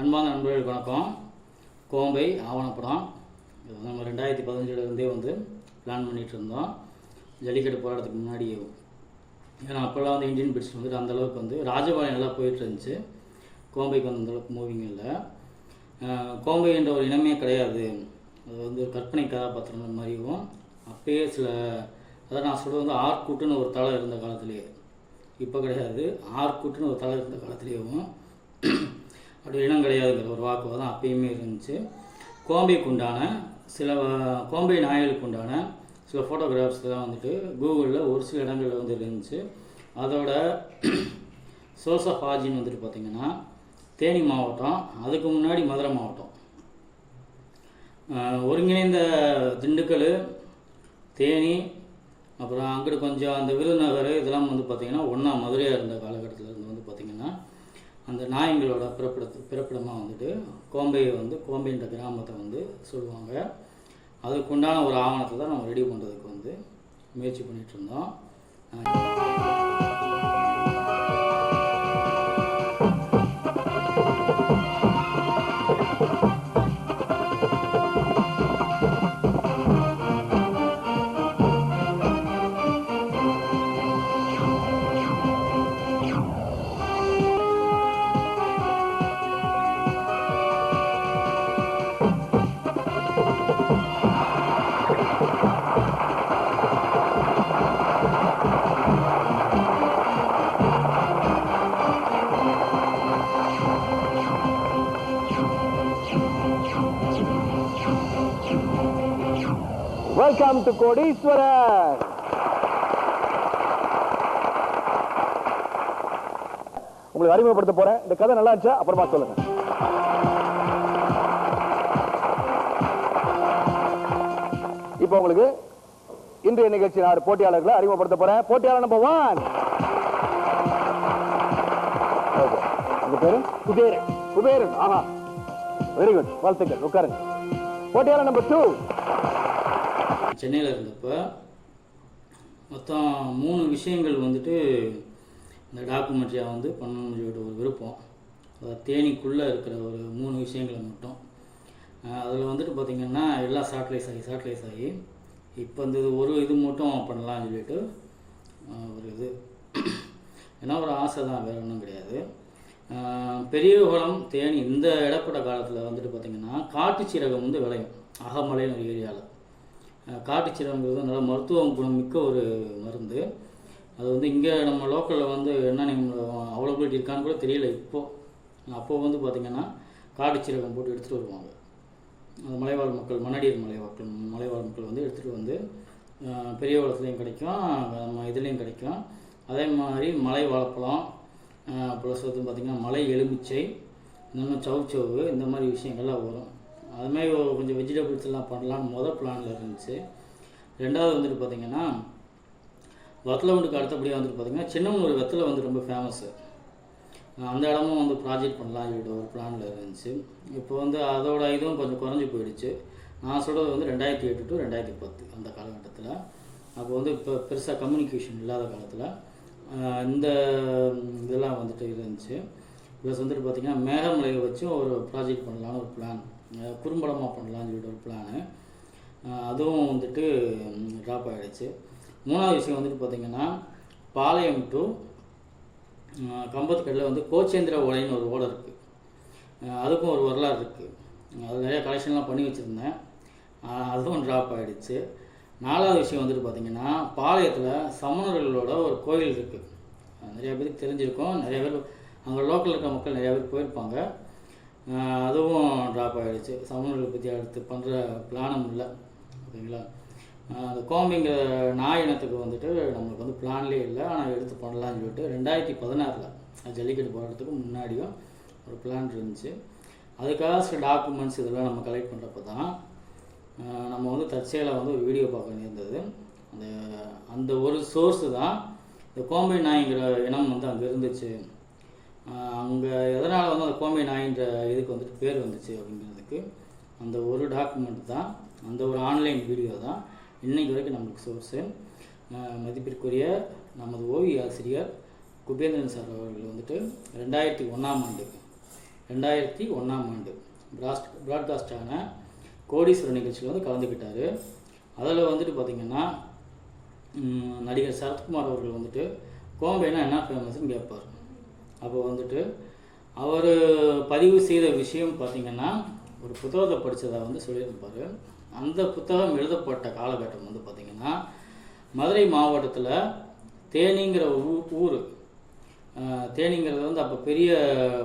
அன்பான நண்பர்களுக்கு வணக்கம். கோம்பை ஆவணப்படம். இது நம்ம ரெண்டாயிரத்தி பதினஞ்சுலேருந்தே வந்து பிளான் பண்ணிகிட்டு இருந்தோம். ஜல்லிக்கட்டு போராட்டத்துக்கு முன்னாடியே ஏன்னா அப்போல்லாம் வந்து இந்தியன் பிட்ஸ் வந்துட்டு அந்த அளவுக்கு வந்து ராஜபாளையம் நல்லா போயிட்டு இருந்துச்சு. கோம்பைக்கு வந்து அந்தளவுக்கு மூவிங் இல்லை. கோம்பை என்ற ஒரு இனமே கிடையாது. அது வந்து ஒரு கற்பனை கதாபாத்திரம் மாதிரியும். அப்பயே சில அதாவது நான் சொல்கிறது வந்து ஆர்கூட்டுன்னு ஒரு தலை இருந்த காலத்திலேயே. இப்போ கிடையாது. ஆர்கூட்டுன்னு ஒரு தலை இருந்த காலத்திலேயும் அப்படி இனம் கிடையாதுங்கிற ஒரு வாக்குவாதம் அப்பயுமே இருந்துச்சு. கோம்பைக்கு உண்டான சில கோம்பை நாயலுக்கு உண்டான சில ஃபோட்டோகிராஃப்ஸ் தான் வந்துட்டு கூகுளில் ஒரு சில இடங்களில் வந்து இருந்துச்சு. அதோட சோர்ஸ் ஆஃப் ஆர்ஜின் வந்துட்டு பார்த்திங்கன்னா தேனி மாவட்டம் அதுக்கு முன்னாடி மதுரை மாவட்டம். ஒருங்கிணைந்த திண்டுக்கல் தேனி அப்புறம் அங்கிட்டு கொஞ்சம் அந்த விருதுநகர் இதெல்லாம் வந்து பார்த்திங்கன்னா ஒன்றா மதுரையாக இருந்த காலகட்டத்தில். அந்த நாயங்களோட பிறப்பிடத்து பிறப்பிடமாக வந்துட்டு கோம்பையை வந்து கோம்பைன்ற கிராமத்தை வந்து சொல்லுவாங்க. அதுக்குண்டான ஒரு ஆவணத்தை தான் நம்ம ரெடி பண்ணுறதுக்கு வந்து முயற்சி பண்ணிகிட்டு இருந்தோம். வெல்கம் டு கோடீஸ்வரர். உங்களுக்கு அறிமுகப்படுத்த போறேன். இந்த கதை நல்லா இருந்துச்சா? அப்புறமா சொல்லுங்க. இப்போ உங்களுக்கு இன்றைய நிகழ்ச்சி நான் போட்டியாளர்களை அறிமுகப்படுத்த போறேன். போட்டியாளர் நம்பர் ஒன் உங்க பேரு? குபேரன். குபேரன். ஆஹா. வெரி குட் வாழ்த்துக்கள். உட்காருங்க. போட்டியாளர் நம்பர் டூ சென்னையில் இருந்தப்போ மொத்தம் மூணு விஷயங்கள் வந்துட்டு இந்த டாக்குமெண்ட்ரியாக வந்து பண்ணணும்னு சொல்லிட்டு ஒரு விருப்பம். அதாவது தேனிக்குள்ளே இருக்கிற ஒரு மூணு விஷயங்களை மட்டும். அதில் வந்துட்டு பார்த்திங்கன்னா எல்லாம் சேட்டலைஸ் ஆகி சேட்டலைஸ் ஆகி இப்போ இந்த இது ஒரு இது மட்டும் பண்ணலாம்னு சொல்லிட்டு ஒரு இது. ஏன்னா ஒரு ஆசை தான் வேறு ஒன்றும் கிடையாது. பெரியகுளம் தேனி இந்த இடப்பட்ட காலத்தில் வந்துட்டு பார்த்திங்கன்னா காட்டுச்சீரகம் வந்து விளையும். அகமலைன்னு ஒரு ஏரியாவில் காட்டுச்சீரகங்கிறது நல்ல மருத்துவ குணம் மிக்க ஒரு மருந்து. அது வந்து இங்கே நம்ம லோக்கலில் வந்து என்ன அவைலபிலிட்டி இருக்கான்னு கூட தெரியல இப்போது அப்போது வந்து பார்த்திங்கன்னா காட்டுச்சீரகம் போட்டு எடுத்துகிட்டு வருவாங்க. அந்த மலைவாழ் மக்கள் மணடியர் மலைவாக்கள் மலைவாழ் மக்கள் வந்து எடுத்துகிட்டு வந்து பெரிய வளத்துலேயும் கிடைக்கும் நம்ம இதுலேயும் கிடைக்கும். அதே மாதிரி மலை வாழைப்பழம் ப்ளஸ் வந்து பார்த்திங்கன்னா மலை எலுமிச்சை இன்னும் சவுச்சவு இந்த மாதிரி விஷயங்கள்லாம் வரும். அது மாதிரி கொஞ்சம் வெஜிடபிள்ஸ் எல்லாம் பண்ணலாம்னு மொதல் பிளானில் இருந்துச்சு. ரெண்டாவது வந்துட்டு பார்த்திங்கன்னா வத்தலகுண்டுக்கு அடுத்தபடியாக வந்துட்டு பார்த்திங்கன்னா சின்னமனூர் வெத்தலை வந்து ரொம்ப ஃபேமஸ்ஸு அந்த இடமும் வந்து ப்ராஜெக்ட் பண்ணலாம் சொல்லிட்டு ஒரு பிளானில் இருந்துச்சு. இப்போ வந்து அதோட இதுவும் கொஞ்சம் குறைஞ்சி போயிடுச்சு. நான் சொல்கிறது வந்து ரெண்டாயிரத்தி எட்டு டு ரெண்டாயிரத்தி பத்து அந்த காலகட்டத்தில். அப்போ வந்து இப்போ பெருசாக கம்யூனிகேஷன் இல்லாத காலத்தில் இந்த இதெல்லாம் வந்துட்டு இருந்துச்சு. ப்ளஸ் வந்துட்டு பார்த்திங்கன்னா மேகமலையை வச்சும் ஒரு ப்ராஜெக்ட் பண்ணலான்னு ஒரு பிளான் குறும்படமாக பண்ணலாம்னு சொல்லிட்டு ஒரு பிளானு அதுவும் வந்துட்டு ட்ராப் ஆகிடுச்சு மூணாவது விஷயம் வந்துட்டு பார்த்திங்கன்னா பாளையம் டு கம்பத்துக்கடலில் வந்து கோச்சேந்திர ஓலைன்னு ஒரு ஓடை இருக்குது அதுக்கும் ஒரு வரலாறு இருக்குது அது நிறையா கலெக்ஷன்லாம் பண்ணி வச்சுருந்தேன். அதுவும் ட்ராப் ஆகிடுச்சு நாலாவது விஷயம் வந்துட்டு பார்த்திங்கன்னா பாளையத்தில் சமணர்களோட ஒரு கோயில் இருக்குது நிறையா பேருக்கு தெரிஞ்சிருக்கும். நிறைய பேர் அங்கே லோக்கலில் இருக்க மக்கள் நிறையா பேர் போயிருப்பாங்க. அதுவும் ட்ராப் ஆகிடுச்சு சமணர்களை பற்றி அடுத்து பண்ணுற பிளானும் இல்லை. ஓகேங்களா? அந்த கோம்பிங்கிற நாய் இனத்துக்கு வந்துட்டு நம்மளுக்கு வந்து பிளான்லேயே இல்லை. ஆனால் எடுத்து பண்ணலாம்னு சொல்லிட்டு ரெண்டாயிரத்தி பதினாறில் ஜல்லிக்கட்டு போகிறதுக்கு முன்னாடியும் ஒரு பிளான் இருந்துச்சு. அதுக்காக சில டாக்குமெண்ட்ஸ் இதெல்லாம் நம்ம கலெக்ட் பண்ணுறப்ப தான் நம்ம வந்து தற்செயலாக வந்து ஒரு வீடியோ பார்க்க வேண்டியிருந்தது. அந்த அந்த ஒரு சோர்ஸு தான் இந்த கோம்பை நாய்ங்கிற இனம் வந்து அங்கே இருந்துச்சு. அங்கே எதனால் வந்து அந்த கோமை நாயின்ற இதுக்கு வந்துட்டு பேர் வந்துச்சு அப்படிங்கிறதுக்கு அந்த ஒரு டாக்குமெண்ட் தான் அந்த ஒரு ஆன்லைன் வீடியோ தான் இன்றைக்கு வரைக்கும் நம்மளுக்கு சோர்ஸு மதிப்பிற்குரிய நமது ஓவிய ஆசிரியர் குபேந்திரன் சார் அவர்கள் வந்துட்டு ரெண்டாயிரத்தி ஒன்றாம் ஆண்டு ரெண்டாயிரத்தி ஒன்றாம் ஆண்டு பிராஸ்ட் ப்ராட்காஸ்டான கோடீஸ்வரர் நிகழ்ச்சியில் வந்து கலந்துக்கிட்டார் அதில் வந்துட்டு பார்த்திங்கன்னா நடிகர் சரத்குமார் அவர்கள் வந்துட்டு கோம்பைனா என்ன ஃபேமஸ்னு கேட்பார் அப்போ வந்துட்டு அவர் பதிவு செய்த விஷயம் பார்த்திங்கன்னா ஒரு புத்தகத்தை படித்ததாக வந்து சொல்லியிருப்பார். அந்த புத்தகம் எழுதப்பட்ட காலகட்டம் வந்து பார்த்திங்கன்னா மதுரை மாவட்டத்தில் தேனிங்கிற ஊ- ஊர். தேனிங்கிறது வந்து அப்போ பெரிய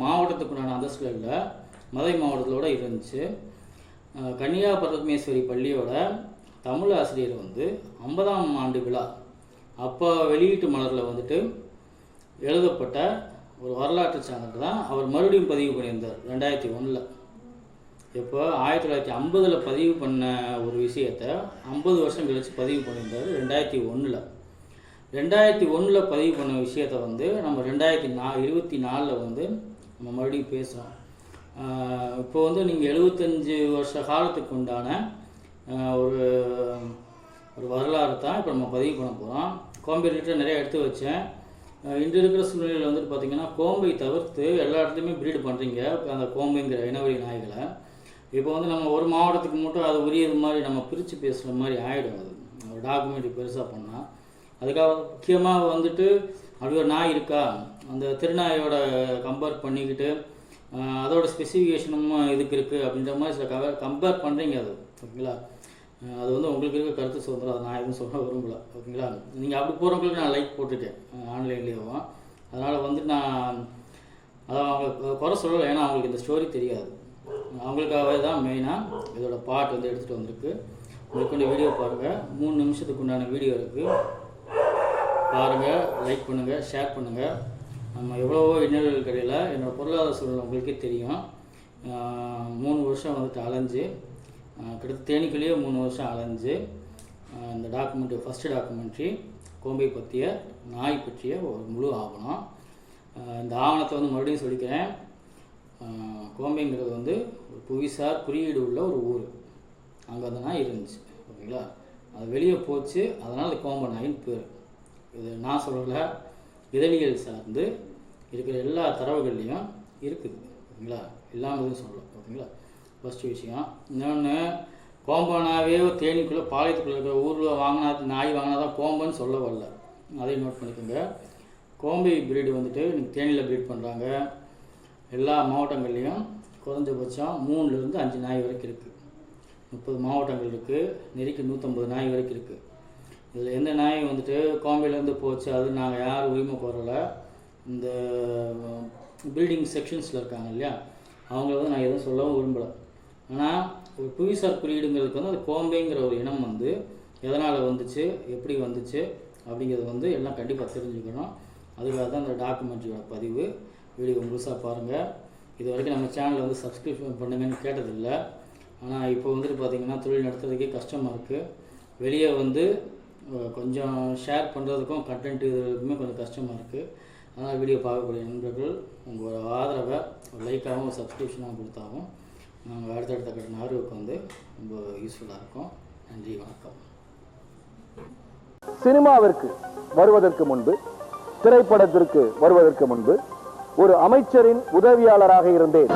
மாவட்டத்துக்குண்டான அந்தஸ்தில் இல்லை மதுரை மாவட்டத்திலோட இருந்துச்சு. கன்னியா பரத்மேஸ்வரி பள்ளியோட தமிழ் ஆசிரியர் வந்து ஐம்பதாம் ஆண்டு விழா அப்போ வெளியீட்டு மலரில் வந்துட்டு எழுதப்பட்ட ஒரு வரலாற்று சேனல் தான். அவர் மறுபடியும் பதிவு பண்ணியிருந்தார் ரெண்டாயிரத்தி ஒன்றில் இப்போ ஆயிரத்தி தொள்ளாயிரத்தி ஐம்பதில் பதிவு பண்ண ஒரு விஷயத்தை ஐம்பது வருஷம் கழித்து பதிவு பண்ணியிருந்தார் ரெண்டாயிரத்தி ஒன்றில் ரெண்டாயிரத்தி ஒன்றில் பதிவு பண்ண விஷயத்தை வந்து நம்ம ரெண்டாயிரத்தி நா இருபத்தி நாலில் வந்து நம்ம மறுபடியும் பேசுகிறோம் இப்போ வந்து நீங்கள் எழுபத்தஞ்சு வருஷ காலத்துக்கு உண்டான ஒரு ஒரு வரலாறு தான் இப்போ நம்ம பதிவு பண்ண போகிறோம் கோம்பை ரிலேட்டட் நிறைய எடுத்து வச்சேன். இன்று இருக்கிற சூழ்நிலையில் வந்துட்டு பார்த்தீங்கன்னா கோம்பை தவிர்த்து எல்லா இடத்துலையுமே ப்ரீடு பண்ணுறீங்க அந்த கோம்பைங்கிற இனவழி நாய்களை. இப்போ வந்து நம்ம ஒரு மாவட்டத்துக்கு மட்டும் அது உரியது மாதிரி நம்ம பிரித்து பேசுகிற மாதிரி ஆகிடும் அது. ஒரு டாக்குமெண்ட்ரி பெருசாக பண்ணால் அதுக்காக முக்கியமாக வந்துட்டு அப்படி ஒரு நாய் இருக்கா? அந்த திருநாயோட கம்பேர் பண்ணிக்கிட்டு அதோட ஸ்பெசிஃபிகேஷனும் இதுக்கு இருக்குது அப்படின்ற மாதிரி சில கவர் கம்பேர் பண்ணுறீங்க அது. ஓகேங்களா அது வந்து உங்களுக்கு இருக்க கருத்து சுதந்திரம் அதை நான் எதுவும் சொல்ல விரும்பல. ஓகேங்களா? நீங்கள் அப்படி போகிறவங்களுக்கு நான் லைக் போட்டுட்டேன். ஆன்லைன்லேயும். அதனால் வந்து நான் அதை அவங்க குறை சொல்லலை. ஏன்னா அவங்களுக்கு இந்த ஸ்டோரி தெரியாது. அவங்களுக்காகவே தான் மெயினாக இதோட பாட் வந்து எடுத்துகிட்டு வந்திருக்கு. மேற்கொண்டு வீடியோ பாருங்கள் மூணு நிமிஷத்துக்கு உண்டான வீடியோ இருக்குது பாருங்கள் லைக் பண்ணுங்கள் ஷேர் பண்ணுங்கள் நம்ம எவ்வளவோ இன்னல்களுக்கு இடையில் என்னோடய பொருளாதார சூழ்நிலை உங்களுக்கே தெரியும். மூணு வருஷம் வந்துட்டு அலைஞ்சு கிட்டத்தட்ட தேனிக்குள்ளேயே மூணு வருஷம் அலைஞ்சு இந்த டாக்குமெண்ட்ரி ஃபஸ்ட்டு டாக்குமெண்ட்ரி கோம்பை பற்றிய நாய் பற்றிய ஒரு முழு ஆவணம். இந்த ஆவணத்தை வந்து மறுபடியும் சொல்லிக்கிறேன். கோம்பைங்கிறது வந்து ஒரு புவிசார் குறியீடு உள்ள ஒரு ஊர். அங்கே அந்த நாய் இருந்துச்சு ஓகேங்களா? அது வெளியே போச்சு அதனால் அது கோம்ப நாயின்னு பேர். இது நான் சொல்லலை இதழியல் சார்ந்து இருக்கிற எல்லா தரவுகள்லையும் இருக்குது ஓகேங்களா? இல்லாமல் சொல்லலாம் ஓகேங்களா? ஃபஸ்ட்டு விஷயம். இன்னொன்று கோம்பனாவே தேனிக்குள்ளே பாளையத்துக்குள்ளே இருக்கிற ஊரில் வாங்கினா நாய் வாங்கினா தான் கோம்பன்னு சொல்ல வரல. அதையும் நோட் பண்ணிக்கோங்க. கோம்பை பிரீடு வந்துட்டு இன்னைக்கு தேனியில் ப்ரீட் பண்ணுறாங்க எல்லா மாவட்டங்கள்லேயும் குறைஞ்சபட்சம் மூணுலேருந்து அஞ்சு நாய் வரைக்கும் இருக்குது முப்பது மாவட்டங்கள் இருக்குது நெருக்கி நூற்றம்பது நாய் வரைக்கும் இருக்குது இதில் எந்த நாய் வந்துட்டு கோம்பையிலேருந்து போச்சு அது நாங்கள் யார் உரிமை கோரலை. இந்த பில்டிங் செக்ஷன்ஸில் இருக்காங்க இல்லையா? அவங்கள வந்து நான் எதுவும் சொல்லவும் விரும்பலை. ஆனால் ஒரு புவிசார் குறியீடுங்கிறதுக்கு வந்து அந்த கோம்பைங்கிற ஒரு இனம் வந்து எதனால் வந்துச்சு எப்படி வந்துச்சு அப்படிங்கிறது வந்து எல்லாம் கண்டிப்பாக தெரிஞ்சுக்கணும். அதுக்காக தான் இந்த டாக்குமெண்ட்ரியோட பதிவு. வீடியோ முழுசாக பாருங்கள் இது வரைக்கும் நம்ம சேனலை வந்து சப்ஸ்கிரிப்ஷன் பண்ணுங்கன்னு கேட்டதில்லை. ஆனால் இப்போ வந்துட்டு பார்த்திங்கன்னா தொழில் நடத்துறதுக்கே கஷ்டமாக இருக்குது வெளியே வந்து கொஞ்சம் ஷேர் பண்ணுறதுக்கும் கண்டென்ட் இதுக்குமே கொஞ்சம் கஷ்டமாக இருக்குது அதனால் வீடியோ பார்க்கக்கூடிய நண்பர்கள் உங்களோட ஆதரவை ஒரு லைக்காகவும் ஒரு சப்ஸ்கிரிப்ஷனாகவும் கொடுத்தாவும் நாங்கள் அடுத்தடுத்த கட்ட நகர்வுக்கு வந்து ரொம்ப யூஸ்ஃபுல்லாக இருக்கும். நன்றி வணக்கம். சினிமாவிற்கு வருவதற்கு முன்பு திரைப்படத்திற்கு வருவதற்கு முன்பு ஒரு அமைச்சரின் உதவியாளராக இருந்தேன்.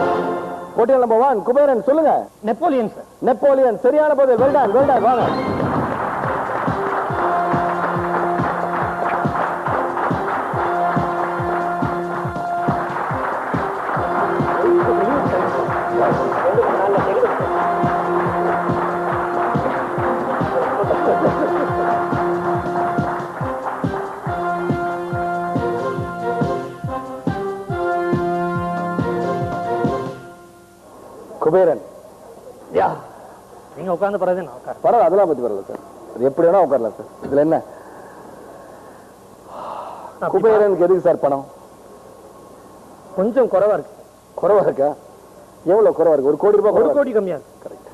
ஹோட்டல் நம்பர் ஒன் குபேரன் சொல்லுங்க. Napoleon sir. நெப்போலியன் சரியான பதில் வெல்டான் வெல்டான் வாங்க. குபேரன். யா. நீங்க உட்கார்ந்து பிறகு நான் உட்கார் பரவாயில்ல அதெல்லாம் பத்தி பரவாயில்ல சார் அது எப்படி வேணா உட்காரலாம் சார் இதுல என்ன? குபேரனுக்கு எதுக்கு சார் பணம்? கொஞ்சம் குறைவா இருக்கு. குறைவா இருக்கா? எவ்வளவு குறைவா இருக்கு? ஒரு கோடி ரூபாய் ஒரு கோடி கம்மியா இருக்கு. கரெக்ட்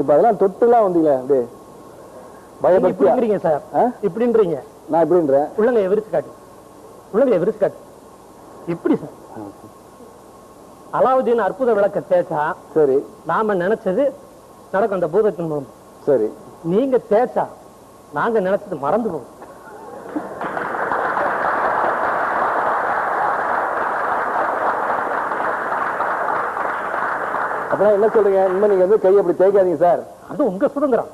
இப்ப அதெல்லாம் தொட்டுலாம் வந்தீங்களே அப்படியே? இப்படிங்கிறீங்க சார்? இப்படின்றீங்க நான் இப்படின்றேன். உள்ளங்கைய விரிச்சு காட்டு. உள்ளங்கைய விரிச்சு காட்டு. இப்படி சார். அலாவுதீன் அற்புத விளக்க தேய்ச்சா சரி. நாம நினைச்சது நடக்கும் அந்த பூதத்தின் மூலம். சரி. நீங்க தேய்ச்சா நாங்க நினைச்சது மறந்து போகும். அப்புறம் என்ன சொல்றீங்க? இனிமே நீங்க வந்து கையை அப்படி தேய்க்காதீங்க சார். அது உங்க சுதந்திரம்.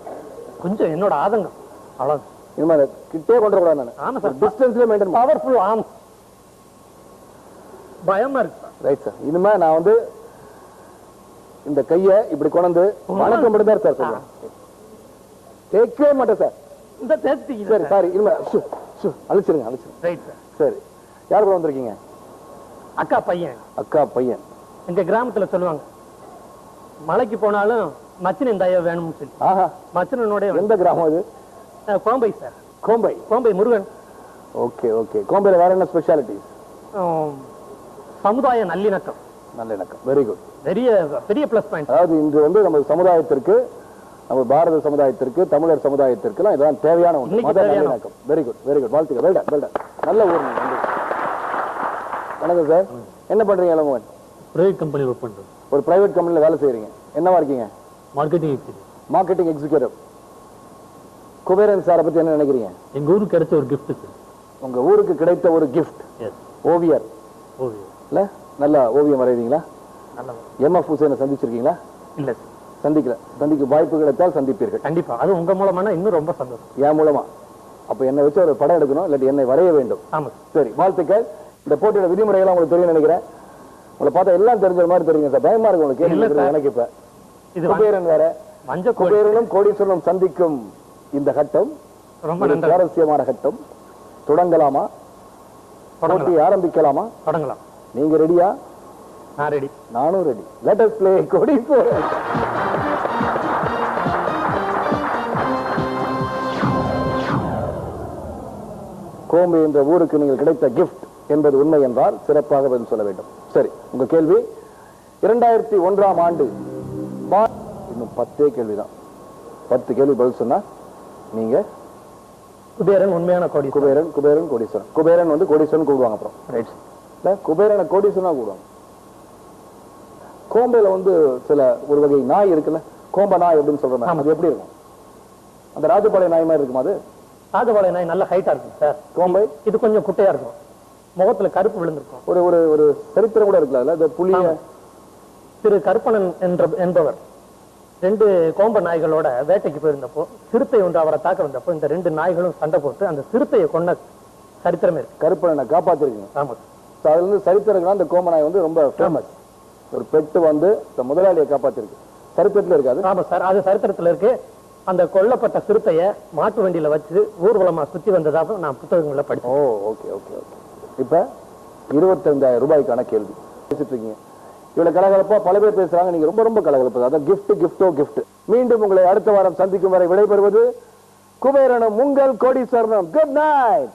கொஞ்சம் என்னோட ஆதங்கம். அவ்வளவு இனிமே கிட்டே கொண்டு கூடாது நான். ஆமா சார். டிஸ்டன்ஸ்ல மெயின்டைன் பவர்ஃபுல் ஆம். பயமா இருக்கு. ரைட் சார் இனிமே நான் வந்து இந்த கையை இப்படி கொண்டு வணக்கம் மட்டும் தான் சார் சொல்றேன். தேய்க்கவே மாட்டேன் சார் இந்த தேர்த்திங்க சரி சாரி ஷு, அழிச்சிருங்க அழிச்சிருங்க. ரைட் சார் சரி. யார் கூட வந்திருக்கீங்க? அக்கா பையன். அக்கா பையன். எங்க கிராமத்துல சொல்லுவாங்க மலைக்கு போனாலும் மச்சினன் தயவு வேணும்னு சொல்லி. ஆஹா. மச்சினனோட எந்த கிராமம் இது Kombai sir Kombai. Kombai Murugan. Okay okay. கோம்பையில் வேற என்ன ஸ்பெஷாலிட்டிஸ் சமுதாய நல்லிணக்கம். நல்ல இணக்கம் வெரி குட் பெரிய பெரிய பிளஸ் பாயிண்ட் அதாவது இன்று வந்து நம்ம சமுதாயத்திற்கு நம்ம பாரத சமுதாயத்திற்கு தமிழர் சமுதாயத்திற்குலாம் இதெல்லாம் தேவையான ஒன்று. மத தேவையான நல்லிணக்கம். வெரி குட் வெரி குட் வாழ்த்துக்கள். வெல்டன் வெல்டன் நல்ல ஊர் வணக்கம் சார் என்ன பண்றீங்க இளங்கோவன்? பிரைவேட் கம்பெனியில் ஒர்க் பண்ணுறேன் ஒரு பிரைவேட் கம்பெனியில் வேலை செய்றீங்க. என்னவா இருக்கீங்க? Marketing executive marketing executive Kuberan சாரை பத்தி என்ன நினைக்கிறீங்க? எங்கள் ஊருக்கு கிடைச்ச ஒரு gift சார் உங்க ஊருக்கு கிடைத்த ஒரு கிஃப்ட் ஓவியர். ஓகே இல்ல? நல்லா ஓவியம் வரைவீங்களா? எம்எஃப் ஹுசேனை சந்திச்சிருக்கீங்களா? இல்ல சார் சந்திக்கல. சந்திக்க வாய்ப்பு கிடைத்தால் சந்திப்பீர்கள். கண்டிப்பா. அது உங்க மூலமான இன்னும் ரொம்ப சந்தோஷம். என் மூலமா. அப்ப என்னை வச்சு ஒரு படம் எடுக்கணும் இல்லாட்டி என்னை வரைய வேண்டும். ஆமா சார் வாழ்த்துக்கள். இந்த போட்டியோட விதிமுறைகள் உங்களுக்கு தெரியும் நினைக்கிறேன். உங்களை பார்த்தா எல்லாம் தெரிஞ்ச மாதிரி தெரியுங்க சார் பயமா இருக்கு உங்களுக்கு. இல்ல. எனக்கு இப்ப. இது குபேரன் வேற. மஞ்சள் கோழி. குபேரனும் கோடீஸ்வரனும் சந்திக்கும் இந்த கட்டம். ரொம்ப சுவாரஸ்யமான கட்டம். தொடங்கலாம். போட்டி ஆரம்பிக்கலாமா? தொடங்கலாம். நீங்க ரெடியா நான் ரெடி நானும் ரெடி லெட் அஸ் ப்ளே கோடீஸ்வரன் கோம்பு என்ற ஊருக்கு நீங்கள் கிடைத்த கிஃப்ட் என்பது உண்மை என்றால் சிறப்பாக பதில் சொல்ல வேண்டும். சரி உங்க கேள்வி? இரண்டாயிரத்தி ஒன்றாம் ஆண்டு இன்னும் பத்தே கேள்விதான். பத்து கேள்வி பதில் சொன்னா நீங்க குபேரன் உண்மையான கோடி குபேரன் குபேரன் கோடீஸ்வரன். குபேரன் வந்து கோடீஸ்வரன் கூடுவாங்க அப்புறம். ரைட் குபேரனை கோடீஸ்வரனா கூடுவாங்க. கோம்பையில வந்து சில ஒரு வகை நாய் இருக்குல்ல கோம்ப நாய் அப்படின்னு சொல்றோம் அது எப்படி இருக்கும்? அந்த ராஜபாளைய நாய் மாதிரி இருக்குமா அது? ராஜபாளைய நாய் நல்ல ஹைட்டா இருக்கும் சார் கோம்பை? இது கொஞ்சம் குட்டையா இருக்கும். முகத்துல கருப்பு விழுந்திருக்கும். ஒரு ஒரு ஒரு சரித்திரம் கூட இருக்குல்ல இந்த புலிய. திரு கருப்பணன் என்ற என்பவர் ரெண்டு கோம்ப நாய்களோட வேட்டைக்கு போயிருந்தப்போ சிறுத்தை ஒன்று அவரை தாக்க வந்தப்போ இந்த ரெண்டு நாய்களும் சண்டை போட்டு அந்த சிறுத்தையை கொன்ன சரித்திரமே இருக்கு. கருப்பனை காப்பாத்திருக்கீங்க. ஆமா. So அதுல இருந்து சரித்திரங்கள் அந்த கோம்ப நாய் வந்து ரொம்ப ஃபேமஸ் ஒரு பெட்டு வந்து இந்த முதலாளியை காப்பாத்திருக்கு. சரித்திரத்துல இருக்காது? ஆமா சார். அது சரித்திரத்துல இருக்கு. அந்த கொல்லப்பட்ட சிறுத்தைய மாட்டு வண்டியில வச்சு ஊர்வலமா சுத்தி வந்ததாக நான் புத்தகங்கள்ல படிச்சேன். Oh okay okay okay. இப்ப இருபத்தஞ்சாயிரம் ரூபாய்க்கான கேள்வி. பேசிட்டு இருக்கீங்க. இவ்வளவு கலகலப்பா பல பேர் பேசுறாங்க. நீங்க ரொம்ப ரொம்ப கலகலப்பு. அதான் கிஃப்ட் கிஃப்டோ கிஃப்ட் மீண்டும் உங்களை அடுத்த வாரம் சந்திக்கும் வரை விடைபெறுவது குபேரனும் உங்கள் கோடீஸ்வரனும். Good night